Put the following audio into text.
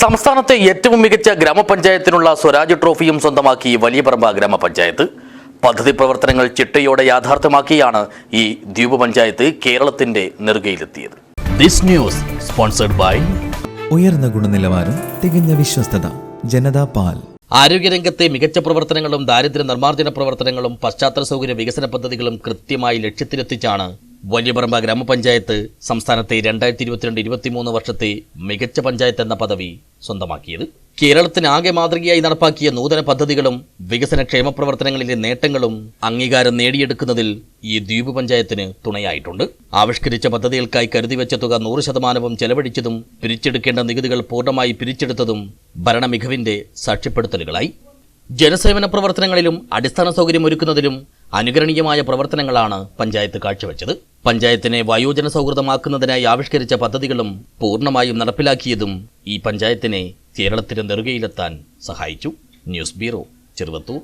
സംസ്ഥാനത്തെ ഏറ്റവും മികച്ച ഗ്രാമപഞ്ചായത്തിനുള്ള സ്വരാജ് ട്രോഫിയും സ്വന്തമാക്കി വലിയപറമ്പ ഗ്രാമപഞ്ചായത്ത്. പദ്ധതി പ്രവർത്തനങ്ങൾ ചിട്ടയോടെ യാഥാർത്ഥ്യമാക്കിയാണ് ഈ ദ്വീപ് പഞ്ചായത്ത് കേരളത്തിന്റെ നെറുകയിലെത്തിയത്. ദിസ് ന്യൂസ് സ്പോൺസർഡ് ബൈ ഉയർന്ന ഗുണനിലവാരം തികഞ്ഞ വിശ്വസ്തത ജനതാ പാൽ. ആരോഗ്യരംഗത്തെ മികച്ച പ്രവർത്തനങ്ങളും ദാരിദ്ര്യ നിർമ്മാർജന പ്രവർത്തനങ്ങളും പശ്ചാത്തല സൗകര്യ വികസന പദ്ധതികളും കൃത്യമായി ലക്ഷ്യത്തിലെത്തിച്ചാണ് വലിയപറമ്പ ഗ്രാമപഞ്ചായത്ത് സംസ്ഥാനത്തെ രണ്ടായിരത്തി ഇരുപത്തിരണ്ട് ഇരുപത്തിമൂന്ന് വർഷത്തെ മികച്ച പഞ്ചായത്ത് എന്ന പദവി സ്വന്തമാക്കിയത്. കേരളത്തിന് ആകെ മാതൃകയായി നടപ്പാക്കിയ നൂതന പദ്ധതികളും വികസന ക്ഷേമ പ്രവർത്തനങ്ങളിലെ നേട്ടങ്ങളും അംഗീകാരം നേടിയെടുക്കുന്നതിൽ ഈ ദ്വീപ് പഞ്ചായത്തിന് തുണയായിട്ടുണ്ട്. ആവിഷ്കരിച്ച പദ്ധതികൾക്കായി കരുതിവെച്ച തുക നൂറ് ശതമാനവും ചെലവഴിച്ചതും പിരിച്ചെടുക്കേണ്ട നികുതികൾ പൂർണമായി പിരിച്ചെടുത്തതും ഭരണമികവിന്റെ സാക്ഷ്യപ്പെടുത്തലുകളായി. ജനസേവന പ്രവർത്തനങ്ങളിലും അടിസ്ഥാന സൗകര്യം ഒരുക്കുന്നതിലും അനുകരണീയമായ പ്രവർത്തനങ്ങളാണ് പഞ്ചായത്ത് കാഴ്ചവെച്ചത്. പഞ്ചായത്തിനെ വയോജന സൗഹൃദമാക്കുന്നതിനായി ആവിഷ്കരിച്ച പദ്ധതികളും പൂർണമായും നടപ്പിലാക്കിയതും ഈ പഞ്ചായത്തിനെ കേരളത്തിന്റെ നെറുകയിലെത്താൻ സഹായിച്ചു. News bureau Cheruvathur.